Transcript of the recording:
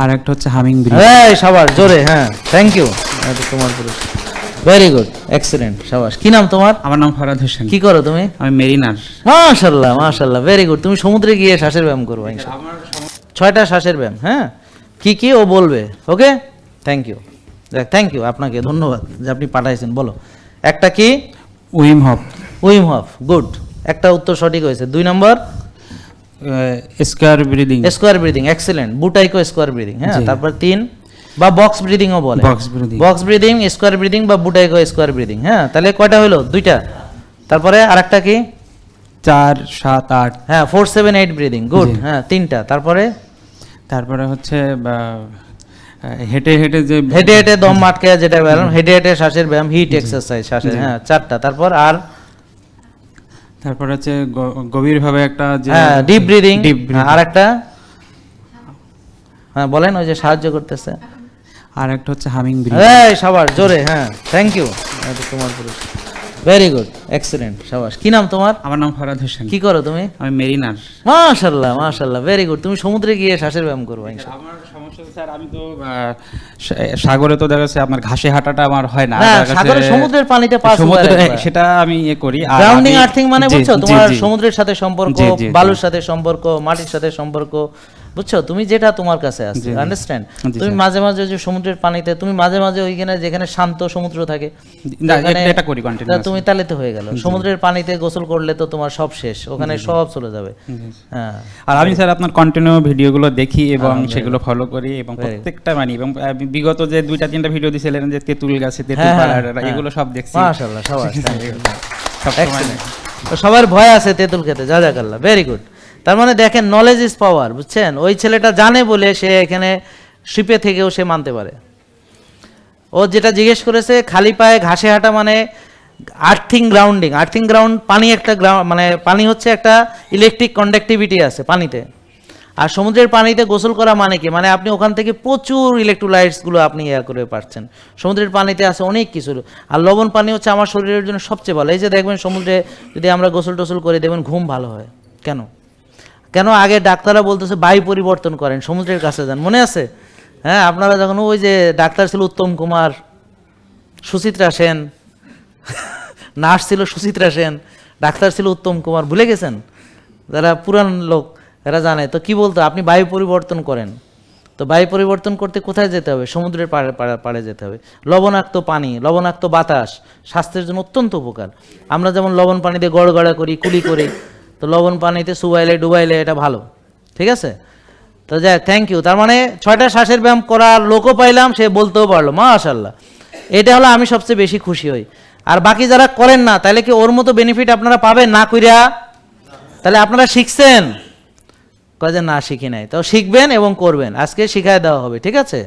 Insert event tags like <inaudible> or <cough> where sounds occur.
আর একটা হচ্ছে humming bridge এই সাবাস জোরে হ্যাঁ থ্যাংক ইউ এটা তোমার পুরস্কার ভেরি গুড এক্সেলেন্ট সাবাস। কি নাম তোমার? আমার নাম ফরাদ হোসেন। কি করো তুমি? আমি মেরিনার। মাশাল্লাহ মাশাল্লাহ ভেরি গুড তুমি সমুদ্রে গিয়ে শ্বাসের ব্যায়াম করব ইনশাআল্লাহ। ছয়টা শ্বাসের ব্যায়াম হ্যাঁ? কি কি ও বলবে ওকে? থ্যাংক ইউ দেখ থ্যাংক ইউ আপনাকে ধন্যবাদ যে আপনি পাঠাইছেন বলো। একটা কি? Wim Hof Wim Hof good. একটা উত্তর সঠিক হয়েছে। দুই নম্বর? Square breathing square breathing excellent Buteyko square breathing হ্যাঁ? তারপর তিন বা বক্স ব্রিদিংও বলে। Box breathing। Box breathing square breathing বা বুটাইকো স্কোয়ার ব্রিদিং হ্যাঁ? তাহলে কয়টা হলো? দুইটা। তারপরে আরেকটা কি? চার সাত আট। হ্যাঁ four seven eight breathing good হ্যাঁ তিনটা। তারপরে? তারপরে হচ্ছে হেঁটে হেঁটে যে হেঁটে হেঁটে দম আটকে যেটা বললাম হেঁটে হেঁটে শ্বাসের ব্যায়াম হিট এক্সারসাইজ শ্বাসের হ্যাঁ চারটা। তারপর আর তারপর হচ্ছে গভীর গভীরভাবে একটা যে হ্যাঁ ডিপ ব্রিদিং আর একটা? হ্যাঁ বলেন ওই যে সাহায্য করতেছে। আর একটা হচ্ছে হামিং ব্রিদিং এই সবার জোরে হ্যাঁ থ্যাংক ইউ তোমার পুরস্কার। ভেরি গুড এক্সেলেন্ট সাবাস। কি নাম তোমার? আমার নাম ফরাদ হোসেন। কি করো তুমি? আমি মেরিনার। মাশাল্লাহ মাশাল্লাহ ভেরি গুড তুমি সমুদ্রে গিয়ে শ্বাসের ব্যায়াম করব ইনশাআল্লাহ। আমার সমস্যা স্যার আমি তো সাগরে তো দেখা যাচ্ছে আপনার ঘাসে হাঁটাটা আমার হয় না। সাগরে সমুদ্রের পানিতে পা সমুদ্রে সেটা আমি ইয়ে করি। আর গ্রাউন্ডিং আর্থিং মানে বুঝছ? তোমার সমুদ্রের সাথে সম্পর্ক। বালুর সাথে সম্পর্ক মাটির সাথে সম্পর্ক। বুঝছ? তুমি যেটা তোমার কাছে আছে। আন্ডারস্ট্যান্ড তুমি মাঝে মাঝে যে সমুদ্রের পানিতে তুমি মাঝে মাঝে ওইখানে যেখানে শান্ত সমুদ্র থাকে এটা- এটা করি তুমি তাহলে তো হয়ে গেল। সমুদ্রের পানিতে গোসল করলে তো তোমার সব শেষ ওখানে সব চলে যাবে। হ্যাঁ। আর আমি স্যার আপনার কন্টিনিউ ভিডিওগুলো দেখি এবং সেগুলো ফলো করি এবং প্রত্যেকটা মানি এবং বিগত যে দুইটা তিনটা ভিডিও দিয়েছিলেন যে তেঁতুল গাছে তেঁতুল হ্যাঁ, পাড়া হ্যাঁ, এগুলো সব দেখছি। মাশাআল্লাহ সবাই <laughs> সবার ভয় আছে তেঁতুল খেতে যা যা করলা। ভেরি গুড তার মানে দেখেন নলেজ ইজ পাওয়ার বুঝছেন? ওই ছেলেটা জানে বলে সে এখানে শিপে থেকেও সে মানতে পারে। ও যেটা জিজ্ঞেস করেছে, খালি পায়ে ঘাসে হাঁটা মানে আর্থিং গ্রাউন্ডিং আর্থিং গ্রাউন্ড পানি একটা গ্রাউন্ড মানে পানি হচ্ছে একটা ইলেকট্রিক কন্ডাক্টিভিটি আছে পানিতে। আর সমুদ্রের পানিতে গোসল করা মানে কি? মানে আপনি ওখান থেকে প্রচুর ইলেকট্রোলাইটসগুলো আপনি ইয়া করে পাচ্ছেন সমুদ্রের পানিতে আছে অনেক কিছু। আর লবণ পানি হচ্ছে আমার শরীরের জন্য সবচেয়ে ভালো। এই যে দেখবেন সমুদ্রে যদি আমরা গোসল টোসল করে, দেখবেন ঘুম ভালো হয়। কেন? কেন আগে ডাক্তাররা বলতেছে বায়ু পরিবর্তন করেন, সমুদ্রের কাছে যান, মনে আছে? হ্যাঁ আপনারা যখন ওই যে ডাক্তার ছিল উত্তম কুমার, সুচিত্রা সেন, <laughs> নার্স ছিল সুচিত্রা সেন, ডাক্তার ছিল উত্তম কুমার, ভুলে গেছেন? যারা পুরান লোক, এরা জানে। তো কি বলতো, আপনি বায়ু পরিবর্তন করেন। তো বায়ু পরিবর্তন করতে কোথায় যেতে হবে? সমুদ্রের পাড়ে পাড়ে যেতে হবে। লবণাক্ত পানি, লবণাক্ত বাতাস, স্বাস্থ্যের জন্য অত্যন্ত উপকার। আমরা যেমন লবণ পানিতে গড়গড়া করি, কুলি করি তো লবণ, পানিতে সুবাইলে ডুবাইলে এটা ভালো। ঠিক আছে? তো যাই থ্যাংক ইউ তার মানে ছয়টা শ্বাসের ব্যায়াম করার লোকও পাইলাম, সে বলতেও পারল। মাশাল্লাহ এটা হলো আমি সবচেয়ে বেশি খুশি হই। আর বাকি যারা করেন না, তাহলে কি ওর মতো বেনিফিট আপনারা পাবেন? না কইরা? তাহলে আপনারা শিখছেন? কয় না, শিখি নাই। তো শিখবেন এবং করবেন। আজকে শিখায় দেওয়া হবে। ঠিক আছে?